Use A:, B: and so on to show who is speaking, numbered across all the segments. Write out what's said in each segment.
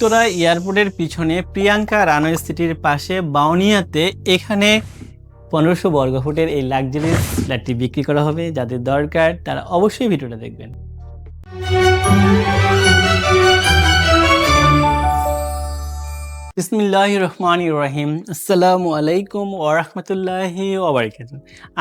A: উত্তরা এয়ারপোর্টের পিছনে প্রিয়াঙ্কা রানওয়ে সিটির পাশে বাউনিয়াতে এখানে পনেরোশো বর্গফুটের এই লাক্সারি ফ্ল্যাটটি বিক্রি করা হবে। যাদের দরকার, তারা অবশ্যই ভিডিওটা দেখবেন। বিসমিল্লাহ রহমান রহিম আসসালামু আলাইকুম ওরহমতুল্লাহি ওবরাকাত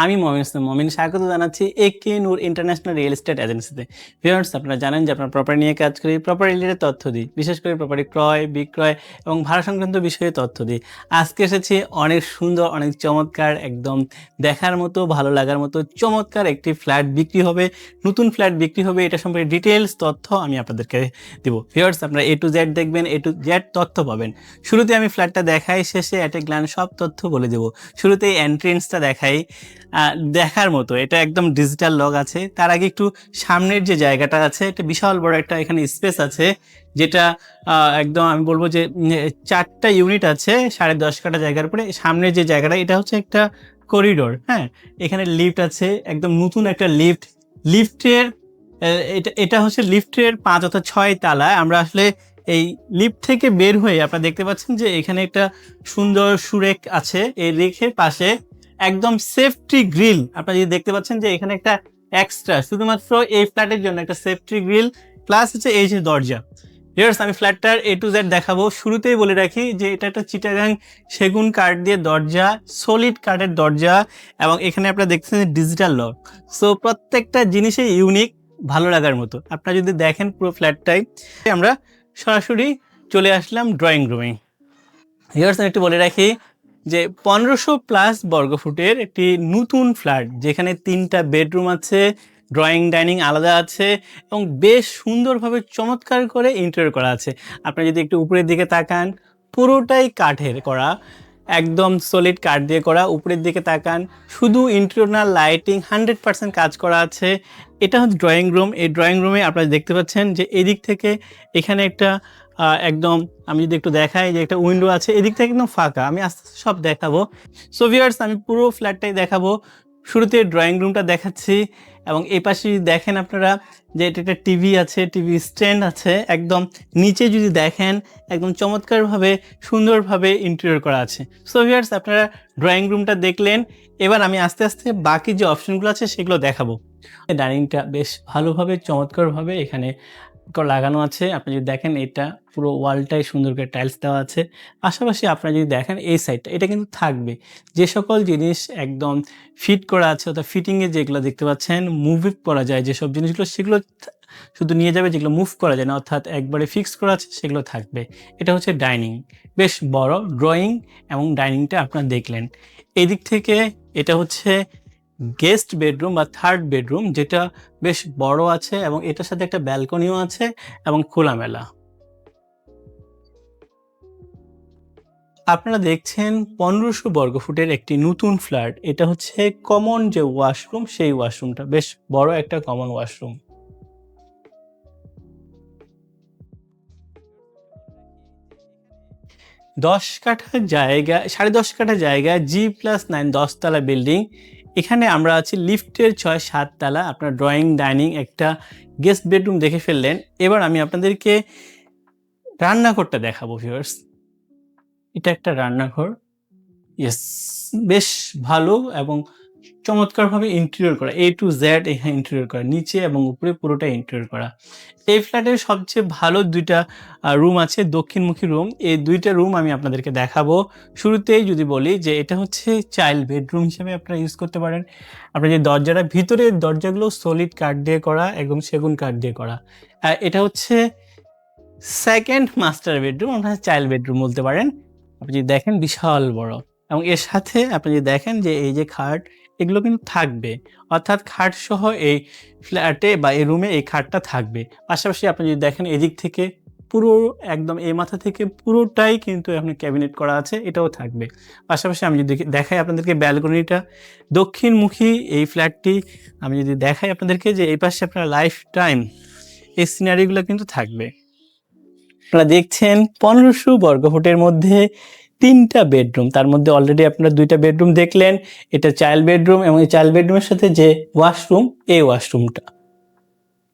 A: আমি মমিন মমিন, স্বাগত জানাচ্ছি A K Noor international real estate এজেন্সিতে। ভিউয়ার্স, আপনারা জানেন যে আপনার প্রপার্টি নিয়ে কাজ করি প্রপার্টি রিলেটেড তথ্য দিই, বিশেষ করে প্রপার্টি ক্রয়, বিক্রয় এবং ভাড়া সংক্রান্ত বিষয়ে তথ্য দিই। আজকে এসেছি অনেক সুন্দর, অনেক চমৎকার, একদম দেখার মতো, ভালো লাগার মতো চমৎকার একটি ফ্ল্যাট বিক্রি হবে। নতুন ফ্ল্যাট বিক্রি হবে, এটা সম্পর্কে ডিটেলস তথ্য আমি আপনাদেরকে দিব। ভিউয়ার্স, আপনারা এ টু জেড দেখবেন এ টু জেড তথ্য পাবেন। শুরুতে আমি ফ্ল্যাটটা দেখাই, শেষে অ্যাট এ সব তথ্য বলে দেব। শুরুতেই এন্ট্রেন্সটা দেখাই। দেখার মতো, এটা একদম ডিজিটাল লগ আছে। তার আগে একটু সামনের যে জায়গাটা আছে, একটা বিশাল বড় একটা এখানে স্পেস আছে, যেটা একদম আমি বলব যে চারটা ইউনিট আছে, সাড়ে দশ কাটা জায়গার উপরে। সামনের যে জায়গাটা, এটা হচ্ছে একটা করিডোর হ্যাঁ? এখানে লিফট আছে, একদম নতুন একটা লিফট লিফটের এটা এটা হচ্ছে লিফটের পাঁচ অথবা ছয় তালা আমরা আসলে এই লিফট থেকে বের হয়ে আপনারা দেখতে পাচ্ছেন যে এখানে একটা সুন্দর সুরেক আছে। এই রেখের পাশে একদম সেফটি গ্রিল আপনারা যদি দেখতে পাচ্ছেন যে এখানে একটা এক্সট্রা শুধুমাত্র এই ফ্ল্যাটের জন্য একটা সেফটি গ্রিল প্লাস হচ্ছে এই যে দরজা। ভিউয়ার্স আমি ফ্ল্যাটটার এ টু জেড দেখাবো। শুরুতেই বলে রাখি যে এটা একটা চিটাগাং সেগুন কাঠ দিয়ে দরজা সলিড কাঠের দরজা, এবং এখানে আপনারা দেখতেছেন ডিজিটাল লক সো প্রত্যেকটা জিনিসই ইউনিক ভালো লাগার মতো। আপনারা যদি দেখেন পুরো ফ্ল্যাটটাই আমরা সরাসরি চলে আসলাম ড্রয়িং রুমে ইয়ার্স আমি একটু বলে রাখি যে পনেরোশো প্লাস বর্গফুটের একটি নতুন ফ্ল্যাট যেখানে তিনটা বেডরুম আছে ড্রয়িং ডাইনিং আলাদা আছে এবং বেশ সুন্দরভাবে চমৎকার করে ইন্টার করা আছে। আপনি যদি একটু উপরের দিকে তাকান, পুরোটাই কাঠের করা। একদম সলিড কাঠ দিয়ে করা। উপরের দিকে তাকান, শুধু ইন্টেরিয়র লাইটিং হান্ড্রেড পার্সেন্ট কাজ করা আছে। এটা হচ্ছে ড্রয়িং রুম এই ড্রয়িং রুমে আপনারা দেখতে পাচ্ছেন যে এদিক থেকে এখানে একটা একদম আমি যদি একটু দেখাই যে একটা উইন্ডো আছে, এদিক থেকে একদম ফাঁকা। আমি আস্তে আস্তে সব দেখাবো। সো ভিউয়ার্স আমি পুরো ফ্ল্যাটটাই দেখাবো। শুরুতে ড্রয়িং রুমটা দেখাচ্ছি। এবং এই পাশে যদি দেখেন আপনারা যে এটা একটা টিভি আছে টিভি স্ট্যান্ড আছে, একদম নিচে যদি দেখেন, একদম চমৎকারভাবে, সুন্দরভাবে ইন্টেরিয়র করা আছে। সো ভিয়ার্স আপনারা ড্রয়িং রুমটা দেখলেন। এবার আমি আস্তে আস্তে বাকি যে অপশনগুলো আছে, সেগুলো দেখাবো। ডাইনিংটা বেশ ভালোভাবে, চমৎকারভাবে এখানে লাগানো আছে। আপনি যদি দেখেন এটা পুরো ওয়ালটাই সুন্দর করে টাইলস দেওয়া আছে। পাশাপাশি আপনারা যদি দেখেন এই সাইডটা, এটা কিন্তু থাকবে। যে সকল জিনিস একদম ফিট করা আছে, অর্থাৎ ফিটিংয়ে যেগুলো দেখতে পাচ্ছেন, মুভ করা যায় যেসব জিনিসগুলো, সেগুলো শুধু নিয়ে যাবে, যেগুলো মুভ করা যায় না, অর্থাৎ একবারে ফিক্স করা আছে, সেগুলো থাকবে। এটা হচ্ছে ডাইনিং। বেশ বড়, ড্রয়িং এবং ডাইনিংটা আপনারা দেখলেন। এদিক থেকে এটা হচ্ছে গেস্ট বেডরুম বা থার্ড বেডরুম, যেটা বেশ বড় আছে এবং এটার সাথে একটা ব্যালকনিও আছে এবং খোলামেলা। আপনারা দেখছেন পনেরোশো বর্গফুটের একটি নতুন ফ্ল্যাট। এটা হচ্ছে কমন যে ওয়াশরুম, সেই ওয়াশরুমটা। বেশ বড় একটা কমন ওয়াশরুম। দশ কাঠা জায়গা, সাড়ে দশ কাঠা জায়গা জি প্লাস নাইন দশতলা বিল্ডিং। এখানে আমরা আছি লিফটের ছয় সাত তালা। আপনার ড্রয়িং ডাইনিং একটা গেস্ট বেডরুম দেখে ফেললেন। এবার আমি আপনাদেরকে রান্নাঘরটা দেখাবো ভিউয়ার্স এটা একটা রান্নাঘর। ইয়েস বেশ ভালো এবং চমৎকারভাবে ইন্টেরিয়র করা এ টু জেড এখানে ইন্টেরিয়র করা, নিচে এবং উপরে পুরোটা ইন্টেরিয়র করা। এই ফ্ল্যাটের সবচেয়ে ভালো দুইটা রুম আছে, দক্ষিণমুখী রুম এই দুইটা রুম আমি আপনাদেরকে দেখাবো। শুরুতেই যদি বলি যে এটা হচ্ছে চাইল্ড বেডরুম হিসেবে আপনারা ইউজ করতে পারেন। আপনার যে দরজাটা ভিতরের দরজাগুলো সলিড কাঠ দিয়ে করা এবং সেগুন কাঠ দিয়ে করা। এটা হচ্ছে সেকেন্ড মাস্টার বেডরুম আপনারা চাইল্ড বেডরুম বলতে পারেন। আপনি যদি দেখেন, বিশাল বড়। এবং এর সাথে আপনি যদি দেখেন যে এই যে খাট এগুলো কিন্তু থাকবে। অর্থাৎ খাট সহ এই ফ্ল্যাটে বা এই রুমে এই খাটটা থাকবে। পাশাপাশি আপনি যদি দেখেন এদিক থেকে পুরো একদম এই মাথা থেকে পুরোটাই কিন্তু এখন ক্যাবিনেট করা আছে, এটাও থাকবে। পাশাপাশি আমি যদি দেখাই আপনাদেরকে ব্যালকনিটা, দক্ষিণমুখী এই ফ্ল্যাটটি আমি যদি দেখাই আপনাদেরকে যে এই পাশে আপনার লাইফ টাইম, এই সিনারিগুলো কিন্তু থাকবে। আপনারা দেখছেন পনেরোশো বর্গফুটের মধ্যে তিনটা বেডরুম, তার মধ্যে অলরেডি আপনারা দুইটা বেডরুম দেখলেন, এটা চাইল্ড বেডরুম এবং এই চাইল্ড বেডরুমের সাথে যে ওয়াশরুম এই ওয়াশরুমটা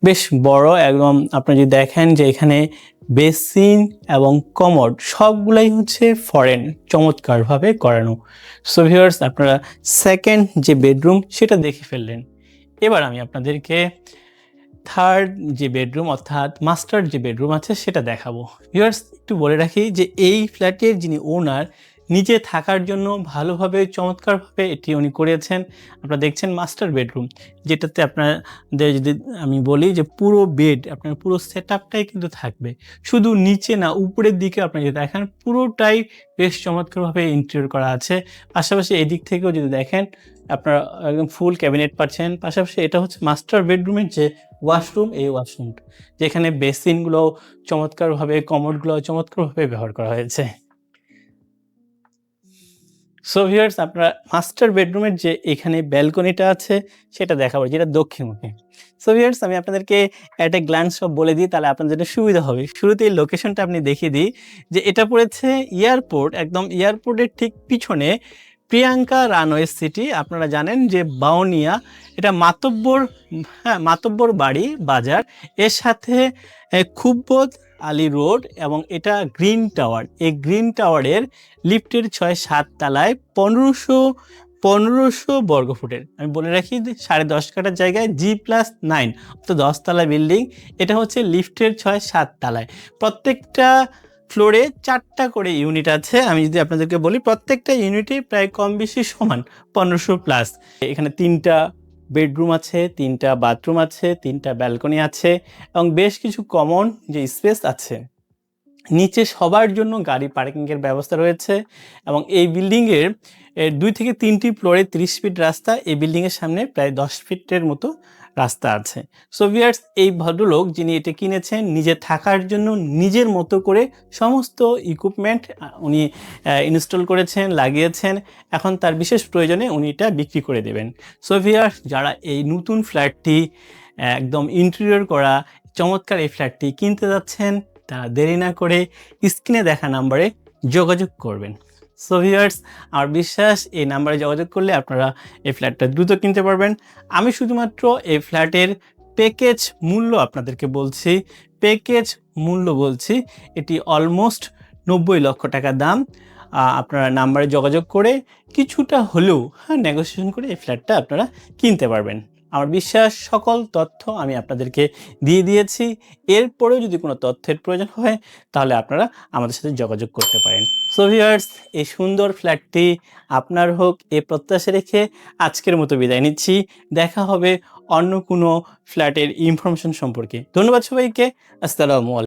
A: বেশ বড় একদম আপনি যদি দেখেন যে এখানে বেসিন এবং কমড সবগুলাই হচ্ছে ফরেন চমৎকারভাবে করানো। সো ভিউয়ার্স আপনারা সেকেন্ড যে বেডরুম সেটা দেখে ফেললেন। এবার আমি আপনাদেরকে থার্ড যে বেডরুম অর্থাৎ মাস্টার যে বেডরুম আছে, সেটা দেখাবো। ভিউয়ার্স একটু বলে রাখি যে এই ফ্ল্যাটের যিনি ওনার নিজে থাকার জন্য ভালোভাবে, চমৎকারভাবে এটি উনি করেছেন। আপনারা দেখছেন মাস্টার বেডরুম, যেটাতে আপনাদের যদি আমি বলি যে পুরো বেড, আপনার পুরো সেট আপটাই কিন্তু থাকবে। শুধু নিচে না, উপরের দিকে আপনি যদি দেখেন, পুরোটাই বেশ চমৎকারভাবে ইন্টেরিয়র করা আছে। পাশাপাশি এদিক থেকেও যদি দেখেন, আপনারা একদম ফুল ক্যাবিনেট পাচ্ছেন। পাশাপাশি এটা হচ্ছে মাস্টার বেডরুমের যে ওয়াশরুম এই ওয়াশরুমটা যেখানে বেসিনগুলো চমৎকারভাবে কমোডগুলো চমৎকারভাবে ব্যবহার করা হয়েছে। সো ভিউয়ার্স আপনারা মাস্টার বেডরুমের যে এখানে ব্যালকনিটা আছে, সেটা দেখাবো, যেটা দক্ষিণমুখী। সো ভিউয়ার্স আমি আপনাদেরকে একটা গ্ল্যান্স সব বলে দিই, তাহলে আপনাদের জন্য সুবিধা হবে। শুরুতেই লোকেশনটা আপনি দেখিয়ে দিই, যে এটা পড়েছে এয়ারপোর্ট একদম এয়ারপোর্টের ঠিক পিছনে প্রিয়াঙ্কা রানওয়ে সিটি আপনারা জানেন যে বাউনিয়া, এটা মাতব্বর হ্যাঁ মাতব্বর বাড়ি, বাজার। এর সাথে খুব্বত আলী রোড এবং এটা গ্রিন টাওয়ার। এই গ্রিন টাওয়ারের লিফটের ছয় সাত তালায় পনেরোশো পনেরোশো বর্গফুটের। আমি বলে রাখি সাড়ে দশ কাটার জায়গায় জি প্লাস নাইন অর্থাৎ দশতলা বিল্ডিং। এটা হচ্ছে লিফটের ছয় সাত তালায়। প্রত্যেকটা ফ্লোরে চারটা করে ইউনিট আছে। আমি যদি আপনাদেরকে বলি, প্রত্যেকটা ইউনিটই প্রায় কম বেশি সমান, পনেরোশো প্লাস এখানে তিনটা বেডরুম আছে, তিনটা বাথরুম আছে, তিনটা ব্যালকনি আছে এবং বেশ কিছু কমন যে স্পেস আছে। নিচে সবার জন্য গাড়ি পার্কিংয়ের ব্যবস্থা রয়েছে এবং এই বিল্ডিংয়ের দুই থেকে তিনটি ফ্লোরে তিরিশ ফিট রাস্তা, এই বিল্ডিংয়ের সামনে প্রায় দশ ফিটের মতো রাস্তা আছে। সো ভিয়ার্স এই ভদ্রলোক যিনি এটা কিনেছেন, নিজে থাকার জন্য নিজের মতো করে সমস্ত ইকুইপমেন্ট উনি ইনস্টল করেছেন, লাগিয়েছেন। এখন তার বিশেষ প্রয়োজনে উনি এটা বিক্রি করে দেবেন। সো ভিয়ার্স যারা এই নতুন ফ্ল্যাটটি একদম ইন্টেরিয়র করা, চমৎকার এই ফ্ল্যাটটি কিনতে যাচ্ছেন, তারা দেরি না করে স্ক্রিনে দেখা নাম্বারে যোগাযোগ করবেন। সো ভিউয়ার্স আমার বিশ্বাস এই নাম্বারে যোগাযোগ করলে আপনারা এই ফ্ল্যাটটা দ্রুত কিনতে পারবেন। আমি শুধুমাত্র এই ফ্ল্যাটের প্যাকেজ মূল্য আপনাদেরকে বলছি প্যাকেজ মূল্য বলছি, এটি অলমোস্ট নব্বই লক্ষ টাকা দাম। আপনারা নাম্বারে যোগাযোগ করে কিছুটা হলেও হ্যাঁ নেগোসিয়েশন করে এই ফ্ল্যাটটা আপনারা কিনতে পারবেন। আমার বিশ্বাস, সকল তথ্য আমি আপনাদেরকে দিয়ে দিয়েছি। এরপরেও যদি কোনো তথ্যের প্রয়োজন হয়, তাহলে আপনারা আমাদের সাথে যোগাযোগ করতে পারেন। সো এই সুন্দর ফ্ল্যাটটি আপনার হোক, এ প্রত্যাশা রেখে আজকের মতো বিদায় নিচ্ছি। দেখা হবে অন্য কোনো ফ্ল্যাটের ইনফরমেশন সম্পর্কে। ধন্যবাদ সবাইকে। আসসালামু আলাইকুম।